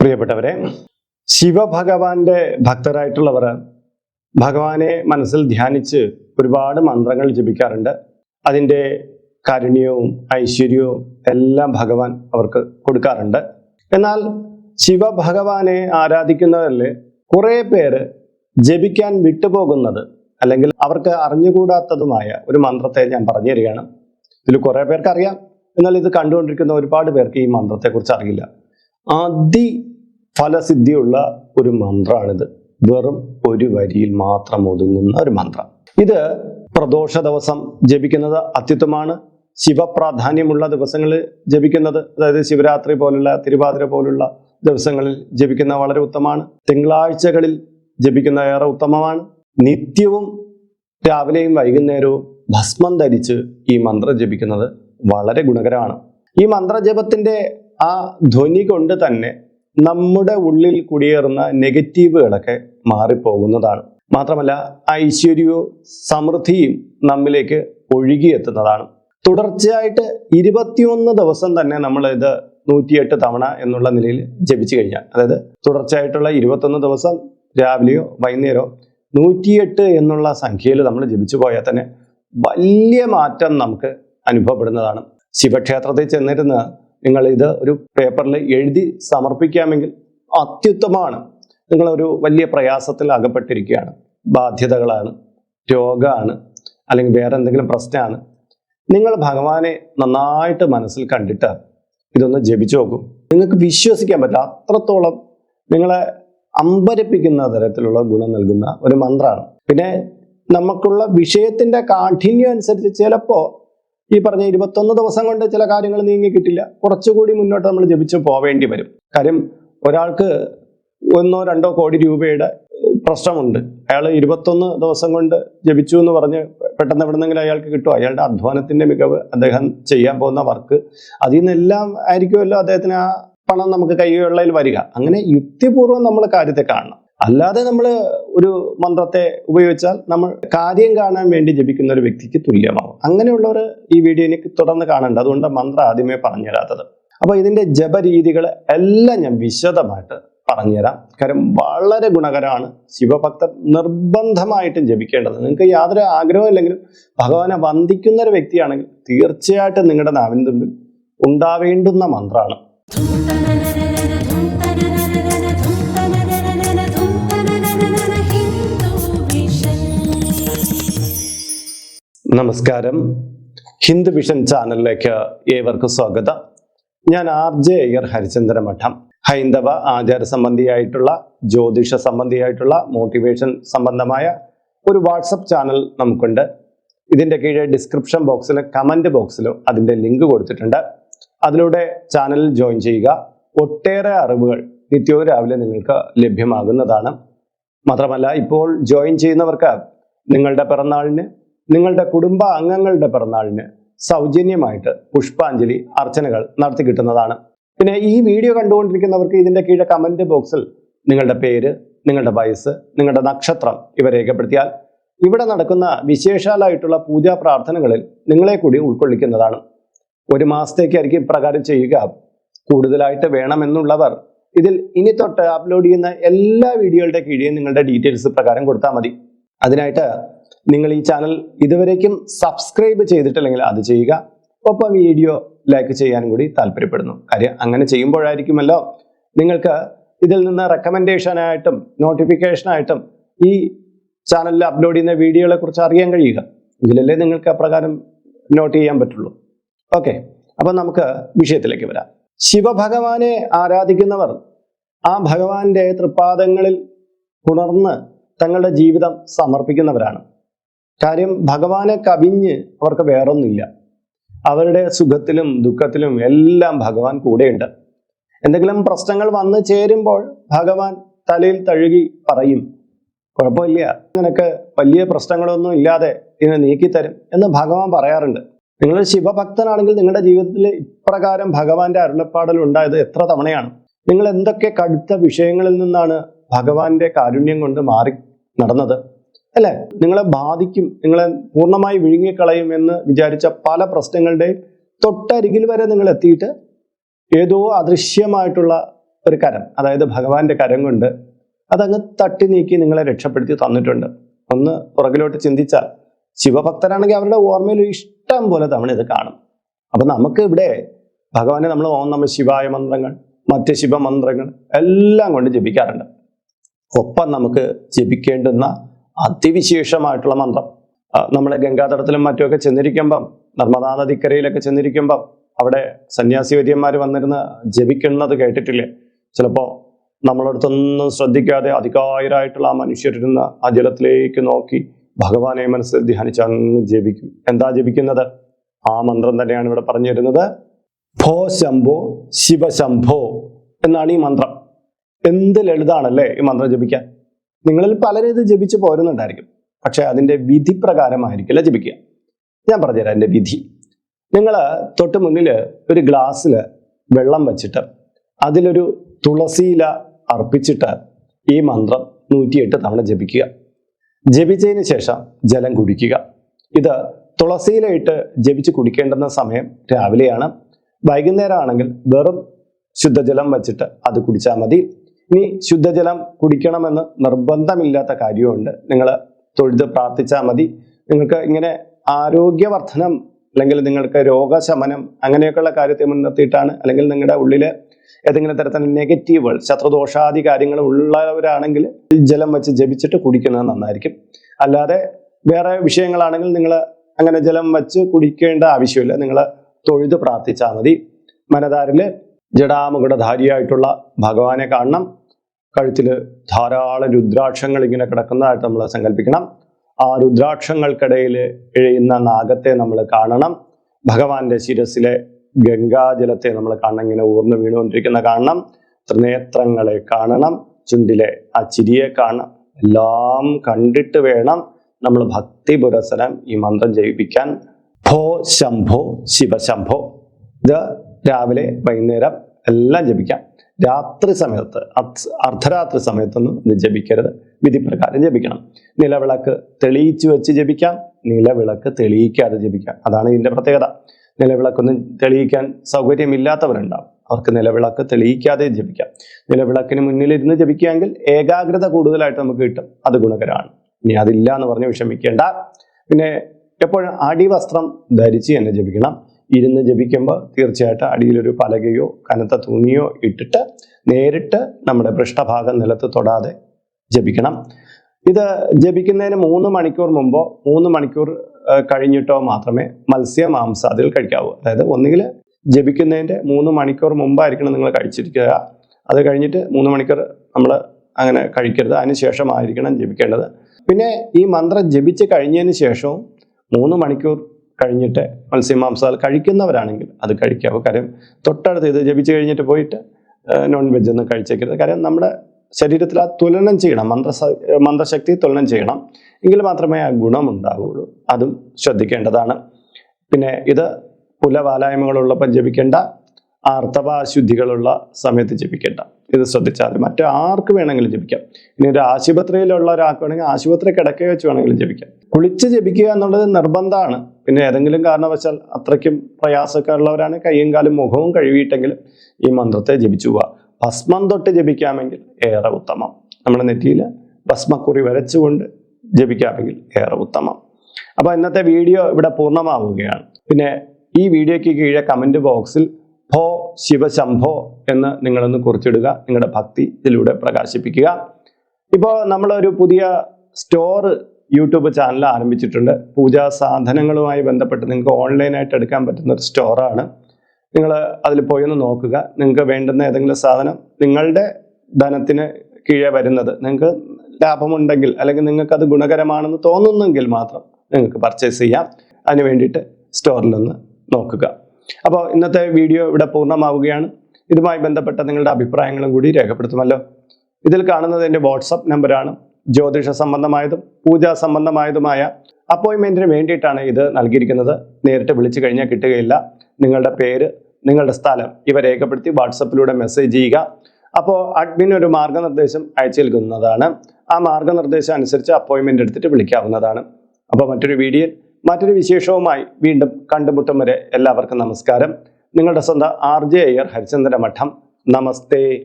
പ്രിയപ്പെട്ടവരെ ശിവഭഗവാന്റെ ഭക്തരായിട്ടുള്ളവർ ഭഗവാനെ മനസ്സിൽ ധ്യാനിച്ച് ഒരുപാട് മന്ത്രങ്ങൾ ജപിക്കാറുണ്ട്. അതിന്റെ കാരുണ്യവും ഐശ്വര്യവും എല്ലാം ഭഗവാൻ അവർക്ക് കൊടുക്കാറുണ്ട്. എന്നാൽ ശിവഭഗവാനെ ആരാധിക്കുന്നവരിൽ കുറേ പേര് ജപിക്കാൻ വിട്ടുപോകുന്നത് അല്ലെങ്കിൽ അവർക്ക് അറിഞ്ഞുകൂടാത്തതുമായ ഒരു മന്ത്രത്തെ ഞാൻ പറഞ്ഞു തരികയാണ്. ഇതിൽ കുറേ പേർക്ക് അറിയാം എന്നാൽ ഇത് കണ്ടുകൊണ്ടിരിക്കുന്ന ഒരുപാട് പേർക്ക് ഈ മന്ത്രത്തെക്കുറിച്ച് അറിയില്ല. അതി ഫലസിദ്ധിയുള്ള ഒരു മന്ത്രമാണിത് വെറും ഒരു വരിയിൽ മാത്രം ഒതുങ്ങുന്ന ഒരു മന്ത്രം. ഇത് പ്രദോഷ ദിവസം ജപിക്കുന്നത് അത്യുത്തമാണ് ശിവപ്രാധാന്യമുള്ള ദിവസങ്ങളിൽ ജപിക്കുന്നത് അതായത് ശിവരാത്രി പോലുള്ള തിരുവാതിര പോലുള്ള ദിവസങ്ങളിൽ ജപിക്കുന്ന വളരെ ഉത്തമമാണ്. തിങ്കളാഴ്ചകളിൽ ജപിക്കുന്ന ഏറെ ഉത്തമമാണ്. നിത്യവും രാവിലെയും വൈകുന്നേരവും ഭസ്മം ധരിച്ച് ഈ മന്ത്രം ജപിക്കുന്നത് വളരെ ഗുണകരമാണ്. ഈ മന്ത്രജപത്തിന്റെ ആ ധ്വനി കൊണ്ട് തന്നെ നമ്മുടെ ഉള്ളിൽ കുടിയേറുന്ന നെഗറ്റീവുകളൊക്കെ മാറിപ്പോകുന്നതാണ്. മാത്രമല്ല ഐശ്വര്യവും സമൃദ്ധിയും നമ്മിലേക്ക് ഒഴുകിയെത്തുന്നതാണ്. തുടർച്ചയായിട്ട് ഇരുപത്തിയൊന്ന് ദിവസം തന്നെ നമ്മൾ ഇത് നൂറ്റിയെട്ട് തവണ എന്നുള്ള നിലയിൽ ജപിച്ചു കഴിഞ്ഞാൽ അതായത് തുടർച്ചയായിട്ടുള്ള ഇരുപത്തൊന്ന് ദിവസം രാവിലെയോ വൈകുന്നേരമോ നൂറ്റിയെട്ട് എന്നുള്ള സംഖ്യയിൽ നമ്മൾ ജപിച്ചു പോയാൽ തന്നെ വലിയ മാറ്റം നമുക്ക് അനുഭവപ്പെടുന്നതാണ്. ശിവക്ഷേത്രത്തിൽ ചെന്നിരുന്ന് നിങ്ങൾ ഇത് ഒരു പേപ്പറിൽ എഴുതി സമർപ്പിക്കാമെങ്കിൽ അത്യുത്തമമാണ്. നിങ്ങളൊരു വലിയ പ്രയാസത്തിൽ അകപ്പെട്ടിരിക്കുകയാണ്. ബാധ്യതകളാണ് രോഗമാണ് അല്ലെങ്കിൽ വേറെ എന്തെങ്കിലും പ്രശ്നമാണ്. നിങ്ങൾ ഭഗവാനെ നന്നായിട്ട് മനസ്സിൽ കണ്ടിട്ട് ഇതൊന്ന് ജപിച്ചു നോക്കും. നിങ്ങൾക്ക് വിശ്വസിക്കാൻ പറ്റില്ല. അത്രത്തോളം നിങ്ങളെ അമ്പരപ്പിക്കുന്ന തരത്തിലുള്ള ഗുണം നൽകുന്ന ഒരു മന്ത്രമാണ് പിന്നെ നമുക്കുള്ള വിഷയത്തിന്റെ കാഠിന്യം അനുസരിച്ച് ചിലപ്പോൾ ഈ പറഞ്ഞ ഇരുപത്തൊന്ന് ദിവസം കൊണ്ട് ചില കാര്യങ്ങൾ നീങ്ങി കിട്ടില്ല. കുറച്ചുകൂടി മുന്നോട്ട് നമ്മൾ ജപിച്ച് പോവേണ്ടി വരും. കാര്യം ഒരാൾക്ക് ഒന്നോ രണ്ടോ കോടി രൂപയുടെ പ്രശ്നമുണ്ട്. അയാൾ ഇരുപത്തൊന്ന് ദിവസം കൊണ്ട് ജപിച്ചു എന്ന് പറഞ്ഞ് പെട്ടെന്ന് എവിടെന്നെങ്കിലും അയാൾക്ക് കിട്ടും അയാളുടെ അധ്വാനത്തിന്റെ മികവ് അദ്ദേഹം ചെയ്യാൻ പോകുന്ന വർക്ക്. അതിൽ നിന്നെല്ലാം ആയിരിക്കുമല്ലോ അദ്ദേഹത്തിന് ആ പണം നമുക്ക് കൈവെള്ളയിൽ വരിക. അങ്ങനെ യുക്തിപൂർവം നമ്മൾ കാര്യത്തെ കാണണം. അല്ലാതെ നമ്മൾ ഒരു മന്ത്രത്തെ ഉപയോഗിച്ചാൽ നമ്മൾ കാര്യം കാണാൻ വേണ്ടി ജപിക്കുന്ന ഒരു വ്യക്തിക്ക് തുല്യമാവും. അങ്ങനെയുള്ളവർ ഈ വീഡിയോ എനിക്ക് തുടർന്ന് കാണേണ്ട. അതുകൊണ്ട് മന്ത്രം ആദ്യമേ പറഞ്ഞു തരാത്തത് അപ്പൊ ഇതിന്റെ ജപരീതികൾ എല്ലാം ഞാൻ വിശദമായിട്ട് പറഞ്ഞുതരാം. കാര്യം വളരെ ഗുണകരമാണ് ശിവഭക്തർ നിർബന്ധമായിട്ടും ജപിക്കേണ്ടത്. നിങ്ങൾക്ക് യാതൊരു ആഗ്രഹമില്ലെങ്കിലും ഭഗവാനെ വന്ദിക്കുന്ന ഒരു വ്യക്തിയാണെങ്കിൽ തീർച്ചയായിട്ടും നിങ്ങളുടെ നാവിൻ തുമ്പിൽ ഉണ്ടാവേണ്ടുന്ന മന്ത്രമാണ്. നമസ്കാരം. ഹിന്ദു വിഷൻ ചാനലിലേക്ക് ഏവർക്കും സ്വാഗതം. ഞാൻ ആർ ജെ അയ്യർ ഹരിചന്ദ്ര മഠം. ഹൈന്ദവ ആചാര സംബന്ധിയായിട്ടുള്ള ജ്യോതിഷ സംബന്ധിയായിട്ടുള്ള മോട്ടിവേഷൻ സംബന്ധമായ ഒരു വാട്സപ്പ് ചാനൽ നമുക്കുണ്ട്. ഇതിന്റെ കീഴെ ഡിസ്ക്രിപ്ഷൻ ബോക്സിലും കമന്റ് ബോക്സിലും അതിന്റെ ലിങ്ക് കൊടുത്തിട്ടുണ്ട്. അതിലൂടെ ചാനലിൽ ജോയിൻ ചെയ്യുക. ഒട്ടേറെ അറിവുകൾ നിത്യവും രാവിലെ നിങ്ങൾക്ക് ലഭ്യമാകുന്നതാണ്. മാത്രമല്ല ഇപ്പോൾ ജോയിൻ ചെയ്യുന്നവർക്ക് നിങ്ങളുടെ പിറന്നാളിന് നിങ്ങളുടെ കുടുംബ അംഗങ്ങളുടെ പിറന്നാളിന് സൗജന്യമായിട്ട് പുഷ്പാഞ്ജലി അർച്ചനകൾ നടത്തി കിട്ടുന്നതാണ്. പിന്നെ ഈ വീഡിയോ കണ്ടുകൊണ്ടിരിക്കുന്നവർക്ക് ഇതിന്റെ കീഴെ കമന്റ് ബോക്സിൽ നിങ്ങളുടെ പേര് നിങ്ങളുടെ വയസ്സ് നിങ്ങളുടെ നക്ഷത്രം ഇവ രേഖപ്പെടുത്തിയാൽ ഇവിടെ നടക്കുന്ന വിശേഷാലായിട്ടുള്ള പൂജാ പ്രാർത്ഥനകളിൽ നിങ്ങളെ കൂടി ഉൾക്കൊള്ളിക്കുന്നതാണ്. ഒരു മാസത്തേക്കായിരിക്കും ഇപ്രകാരം ചെയ്യുക. കൂടുതലായിട്ട് വേണമെന്നുള്ളവർ ഇതിൽ ഇനി തൊട്ട് അപ്ലോഡ് ചെയ്യുന്ന എല്ലാ വീഡിയോകളുടെ കീഴിൽ നിങ്ങളുടെ ഡീറ്റെയിൽസ് പ്രകാരം കൊടുത്താൽ മതി. അതിനായിട്ട് നിങ്ങൾ ഈ ചാനൽ ഇതുവരേക്കും സബ്സ്ക്രൈബ് ചെയ്തിട്ടില്ലെങ്കിൽ അത് ചെയ്യുക. ഒപ്പം വീഡിയോ ലൈക്ക് ചെയ്യാനും കൂടി താല്പര്യപ്പെടുന്നു. കാര്യം അങ്ങനെ ചെയ്യുമ്പോഴായിരിക്കുമല്ലോ നിങ്ങൾക്ക് ഇതിൽ നിന്ന് റെക്കമെൻഡേഷനായിട്ടും നോട്ടിഫിക്കേഷനായിട്ടും ഈ ചാനലിൽ അപ്ലോഡ് ചെയ്യുന്ന വീഡിയോകളെ കുറിച്ച് അറിയാൻ കഴിയുക. ഇതിലല്ലേ നിങ്ങൾക്ക് അപ്രകാരം നോട്ട് ചെയ്യാൻ പറ്റുള്ളൂ. ഓക്കെ അപ്പൊ നമുക്ക് വിഷയത്തിലേക്ക് വരാം. ശിവഭഗവാനെ ആരാധിക്കുന്നവർ ആ ഭഗവാന്റെ തൃപ്പാദങ്ങളിൽ ഉണർന്ന് തങ്ങളുടെ ജീവിതം സമർപ്പിക്കുന്നവരാണ്. കാര്യം ഭഗവാനെ കവിഞ്ഞ് അവർക്ക് വേറൊന്നുമില്ല. അവരുടെ സുഖത്തിലും ദുഃഖത്തിലും എല്ലാം ഭഗവാൻ കൂടെയുണ്ട്. എന്തെങ്കിലും പ്രശ്നങ്ങൾ വന്നു ചേരുമ്പോൾ ഭഗവാൻ തലയിൽ തഴുകി പറയും കുഴപ്പമില്ല നിനക്ക് വലിയ പ്രശ്നങ്ങളൊന്നും ഇല്ലാതെ ഇതിനെ നീക്കിത്തരും എന്ന് ഭഗവാൻ പറയാറുണ്ട്. നിങ്ങൾ ശിവഭക്തനാണെങ്കിൽ നിങ്ങളുടെ ജീവിതത്തിൽ ഇപ്രകാരം ഭഗവാന്റെ അരുളപ്പാടൽ ഉണ്ടായത് എത്ര തവണയാണ്? നിങ്ങൾ എന്തൊക്കെ കടുത്ത വിഷയങ്ങളിൽ നിന്നാണ് ഭഗവാന്റെ കാരുണ്യം കൊണ്ട് മാറി നടന്നത്? അല്ലെ? നിങ്ങളെ ബാധിക്കും നിങ്ങളെ പൂർണമായി വിഴുങ്ങിക്കളയും എന്ന് വിചാരിച്ച പല പ്രശ്നങ്ങളുടെ തൊട്ടരികിൽ വരെ നിങ്ങൾ എത്തിയിട്ട് ഏതോ അദൃശ്യമായിട്ടുള്ള ഒരു കരം അതായത് ഭഗവാന്റെ കരം കൊണ്ട് അതങ്ങ് തട്ടി നീക്കി നിങ്ങളെ രക്ഷപ്പെടുത്തി തന്നിട്ടുണ്ട്. ഒന്ന് പുറകിലോട്ട് ചിന്തിച്ചാൽ ശിവഭക്തരാണെങ്കിൽ അവരുടെ ഓർമ്മയിൽ ഇഷ്ടം പോലെ തവണ ഇത് കാണും. അപ്പൊ നമുക്ക് ഇവിടെ ഭഗവാനെ നമ്മൾ ഓം നമ്മൾ ശിവായ മന്ത്രങ്ങൾ മറ്റ് ശിവമന്ത്രങ്ങൾ എല്ലാം കൊണ്ട് ജപിക്കാറുണ്ട്. ഒപ്പം നമുക്ക് ജപിക്കേണ്ടുന്ന അതിവിശേഷമായിട്ടുള്ള മന്ത്രം. നമ്മൾ ഗംഗാതടത്തിലും മറ്റുമൊക്കെ ചെന്നിരിക്കുമ്പം നർമ്മദാ നദിക്കരയിലൊക്കെ ചെന്നിരിക്കുമ്പം അവിടെ സന്യാസി വര്യന്മാർ വന്നിരുന്ന് ജപിക്കുന്നത് കേട്ടിട്ടില്ലേ? ചിലപ്പോ നമ്മളടുത്തൊന്നും ശ്രദ്ധിക്കാതെ അധികായരായിട്ടുള്ള ആ മനുഷ്യരിരുന്ന് ആ ജലത്തിലേക്ക് നോക്കി ഭഗവാനെ മനസ്സിൽ ധ്യാനിച്ച് അങ്ങ് ജപിക്കും. എന്താ ജപിക്കുന്നത്? ആ മന്ത്രം തന്നെയാണ് ഇവിടെ പറഞ്ഞു തരുന്നത്. ഭോ ശംഭോ ശിവശംഭോ എന്നാണ് ഈ മന്ത്രം. എന്ത് ലളിതാണല്ലേ ഈ മന്ത്രം ജപിക്കാൻ? നിങ്ങളിൽ പലരും ഇത് ജപിച്ച് പോരുന്നുണ്ടായിരിക്കും. പക്ഷെ അതിന്റെ വിധി പ്രകാരമായിരിക്കില്ല ജപിക്കുക. ഞാൻ പറഞ്ഞുതരാം എന്റെ വിധി. നിങ്ങൾ തൊട്ട് മുന്നിൽ ഒരു ഗ്ലാസ്സിൽ വെള്ളം വച്ചിട്ട് അതിലൊരു തുളസിയില അർപ്പിച്ചിട്ട് ഈ മന്ത്രം നൂറ്റിയെട്ട് തവണ ജപിക്കുക. ജപിച്ചതിന് ശേഷം ജലം കുടിക്കുക. ഇത് തുളസിയിലയിട്ട് ജപിച്ച് കുടിക്കേണ്ടുന്ന സമയം രാവിലെയാണ്. വൈകുന്നേരം ആണെങ്കിൽ വെറും ശുദ്ധജലം വച്ചിട്ട് അത് കുടിച്ചാൽ മതി. ഇനി ശുദ്ധജലം കുടിക്കണമെന്ന് നിർബന്ധമില്ലാത്ത കാര്യമുണ്ട് നിങ്ങൾ തൊഴുത് പ്രാർത്ഥിച്ചാൽ മതി. നിങ്ങൾക്ക് ഇങ്ങനെ ആരോഗ്യവർദ്ധനം അല്ലെങ്കിൽ നിങ്ങൾക്ക് രോഗശമനം അങ്ങനെയൊക്കെയുള്ള കാര്യത്തെ മുൻനിർത്തിയിട്ടാണ് അല്ലെങ്കിൽ നിങ്ങളുടെ ഉള്ളിൽ ഏതെങ്കിലും തരത്തിലുള്ള നെഗറ്റീവ് ശത്രുദോഷാദി കാര്യങ്ങൾ ഉള്ളവരാണെങ്കിൽ ജലം വെച്ച് ജപിച്ചിട്ട് കുടിക്കുന്നത് നന്നായിരിക്കും. അല്ലാതെ വേറെ വിഷയങ്ങളാണെങ്കിൽ നിങ്ങൾ അങ്ങനെ ജലം വെച്ച് കുടിക്കേണ്ട ആവശ്യമില്ല. നിങ്ങൾ തൊഴുത് പ്രാർത്ഥിച്ചാൽ മതി. മനതാരിൽ ജഡാമുകുടധാരിയായിട്ടുള്ള ഭഗവാനെ കാണണം. കഴുത്തിൽ ധാരാളം രുദ്രാക്ഷങ്ങൾ ഇങ്ങനെ കിടക്കുന്നതായിട്ട് നമ്മൾ സങ്കല്പിക്കണം. ആ രുദ്രാക്ഷങ്ങൾക്കിടയിൽ എഴുതുന്ന നാഗത്തെ നമ്മൾ കാണണം. ഭഗവാന്റെ ശിരസിലെ ഗംഗാജലത്തെ നമ്മൾ കാണണം. ഇങ്ങനെ ഊർന്നു വീണുകൊണ്ടിരിക്കുന്ന കാണണം. ത്രിനേത്രങ്ങളെ കാണണം. ചുണ്ടിലെ ആ ചിരിയെ കാണണം. എല്ലാം കണ്ടിട്ട് വേണം നമ്മൾ ഭക്തി പുരസരം ഈ മന്ത്രം ജയിപ്പിക്കാൻ. ഭോ ശംഭോ ശിവശംഭോ ഇത് രാവിലെ വൈകുന്നേരം എല്ലാം ജപിക്കാം. രാത്രി സമയത്ത് അർദ്ധരാത്രി സമയത്തൊന്നും ഇത് ജപിക്കരുത്. വിധിപ്രകാരം ജപിക്കണം. നിലവിളക്ക് തെളിയിച്ചു വെച്ച് ജപിക്കാം നിലവിളക്ക് തെളിയിക്കാതെ ജപിക്കാം. അതാണ് ഇതിന്റെ പ്രത്യേകത. നിലവിളക്കൊന്നും തെളിയിക്കാൻ സൗകര്യമില്ലാത്തവരുണ്ടാവും. അവർക്ക് നിലവിളക്ക് തെളിയിക്കാതെ ജപിക്കാം. നിലവിളക്കിന് മുന്നിലിരുന്ന് ജപിക്കുകയെങ്കിൽ ഏകാഗ്രത കൂടുതലായിട്ട് നമുക്ക് കിട്ടും. അത് ഗുണകരമാണ്. ഇനി അതില്ല എന്ന് പറഞ്ഞ് വിഷമിക്കേണ്ട. പിന്നെ എപ്പോഴും അടിവസ്ത്രം ധരിച്ച് തന്നെ ജപിക്കണം. ഇരുന്ന് ജപിക്കുമ്പോൾ തീർച്ചയായിട്ടും അടിയിലൊരു പലകയോ കനത്ത തുണിയോ ഇട്ടിട്ട് നേരിട്ട് നമ്മുടെ പൃഷ്ഠഭാഗം നിലത്ത് തൊടാതെ ജപിക്കണം. ഇത് ജപിക്കുന്നതിന് മൂന്ന് മണിക്കൂർ മുമ്പോ മൂന്ന് മണിക്കൂർ കഴിഞ്ഞിട്ടോ മാത്രമേ മത്സ്യ മാംസാദികൾ കഴിക്കാവൂ. അതായത് ഒന്നുകിൽ ജപിക്കുന്നതിന്റെ മൂന്ന് മണിക്കൂർ മുമ്പായിരിക്കണം നിങ്ങൾ കഴിച്ചിരിക്കുക. അത് കഴിഞ്ഞിട്ട് മൂന്ന് മണിക്കൂർ നമ്മൾ അങ്ങനെ കഴിക്കരുത്. അതിന് ശേഷമായിരിക്കണം ജപിക്കേണ്ടത്. പിന്നെ ഈ മന്ത്രം ജപിച്ച് കഴിഞ്ഞതിന് ശേഷവും മൂന്ന് മണിക്കൂർ കഴിഞ്ഞിട്ട് മത്സ്യമാംസാൽ കഴിക്കുന്നവരാണെങ്കിൽ അത് കഴിക്കാവൂ കാര്യം തൊട്ടടുത്ത് ഇത് ജപിച്ച് കഴിഞ്ഞിട്ട് പോയിട്ട് നോൺ വെജ് ഒന്നും കഴിച്ചേക്കരുത്. കാര്യം നമ്മുടെ ശരീരത്തിൽ ആ തുലനം ചെയ്യണം. മന്ത്ര മന്ത്രശക്തി തുലനം ചെയ്യണം. എങ്കിൽ മാത്രമേ ആ ഗുണമുണ്ടാവുകയുള്ളൂ അതും ശ്രദ്ധിക്കേണ്ടതാണ്. പിന്നെ ഇത് കുലവാലായ്മകളുള്ളപ്പം ജപിക്കേണ്ട ആർത്തവ അശുദ്ധികളുള്ള സമയത്ത് ജപിക്കേണ്ട. ഇത് ശ്രദ്ധിച്ചാൽ മറ്റു ആർക്ക് വേണമെങ്കിലും ജപിക്കാം. ഇനി ഒരു ആശുപത്രിയിലുള്ള ഒരാൾക്ക് വേണമെങ്കിൽ ആശുപത്രി കിടക്കുക വെച്ച് വേണമെങ്കിലും ജപിക്കാം. കുളിച്ച് ജപിക്കുക എന്നുള്ളത് നിർബന്ധമാണ്. പിന്നെ ഏതെങ്കിലും കാരണവശാൽ അത്രയ്ക്കും പ്രയാസമൊക്കെ ഉള്ളവരാണ് കൈയും കാലും മുഖവും കഴുകിയിട്ടെങ്കിലും ഈ മന്ത്രത്തെ ജപിച്ചു പോവുക. ഭസ്മം തൊട്ട് ജപിക്കാമെങ്കിൽ ഏറെ ഉത്തമം. നമ്മുടെ നെറ്റിയിൽ ഭസ്മക്കുറി വരച്ചുകൊണ്ട് ജപിക്കാമെങ്കിൽ ഏറെ ഉത്തമം. അപ്പോൾ ഇന്നത്തെ വീഡിയോ ഇവിടെ പൂർണമാവുകയാണ്. പിന്നെ ഈ വീഡിയോയ്ക്ക് കീഴെ കമന്റ് ബോക്സിൽ ഭോ ശിവശംഭോ എന്ന് നിങ്ങളൊന്ന് കുറിച്ചിടുക. നിങ്ങളുടെ ഭക്തി ഇതിലൂടെ പ്രകാശിപ്പിക്കുക. ഇപ്പോൾ നമ്മളൊരു പുതിയ സ്റ്റോർ യൂട്യൂബ് ചാനൽ ആരംഭിച്ചിട്ടുണ്ട്. പൂജാ സാധനങ്ങളുമായി ബന്ധപ്പെട്ട് നിങ്ങൾക്ക് ഓൺലൈനായിട്ട് എടുക്കാൻ പറ്റുന്ന ഒരു സ്റ്റോറാണ് നിങ്ങൾ അതിൽ പോയി ഒന്ന് നോക്കുക. നിങ്ങൾക്ക് വേണ്ടുന്ന ഏതെങ്കിലും സാധനം നിങ്ങളുടെ ധനത്തിന് കീഴെ വരുന്നത്. നിങ്ങൾക്ക് ലാഭമുണ്ടെങ്കിൽ അല്ലെങ്കിൽ നിങ്ങൾക്ക് അത് ഗുണകരമാണെന്ന് തോന്നുന്നെങ്കിൽ മാത്രം നിങ്ങൾക്ക് പർച്ചേസ് ചെയ്യാം. അതിന് വേണ്ടിയിട്ട് സ്റ്റോറിലൊന്ന് നോക്കുക. അപ്പോൾ ഇന്നത്തെ വീഡിയോ ഇവിടെ പൂർണമാവുകയാണ്. ഇതുമായി ബന്ധപ്പെട്ട നിങ്ങളുടെ അഭിപ്രായങ്ങളും കൂടി രേഖപ്പെടുത്തുമല്ലോ. ഇതിൽ കാണുന്നത് എന്റെ വാട്സപ്പ് നമ്പറാണ് ജ്യോതിഷ സംബന്ധമായതും പൂജാ സംബന്ധമായതുമായ അപ്പോയിൻമെന്റിന് വേണ്ടിയിട്ടാണ് ഇത് നൽകിയിരിക്കുന്നത്. നേരിട്ട് വിളിച്ചു കഴിഞ്ഞാൽ കിട്ടുകയില്ല. നിങ്ങളുടെ പേര് നിങ്ങളുടെ സ്ഥലം ഇവ രേഖപ്പെടുത്തി വാട്സപ്പിലൂടെ മെസ്സേജ് ചെയ്യുക. അപ്പോൾ അഡ്മിൻ ഒരു മാർഗനിർദ്ദേശം അയച്ചു നൽകുന്നതാണ്. ആ മാർഗനിർദ്ദേശം അനുസരിച്ച് അപ്പോയിൻമെന്റ് എടുത്തിട്ട് വിളിക്കാവുന്നതാണ്. അപ്പോൾ മറ്റൊരു വീഡിയോ മറ്റൊരു വിശേഷവുമായി വീണ്ടും കണ്ടുമുട്ടും വരെ എല്ലാവർക്കും നമസ്കാരം. നിങ്ങളുടെ സ്വന്തം ആർ ജെ അയ്യർ ഹരിചന്ദ്ര മഠം നമസ്തേ.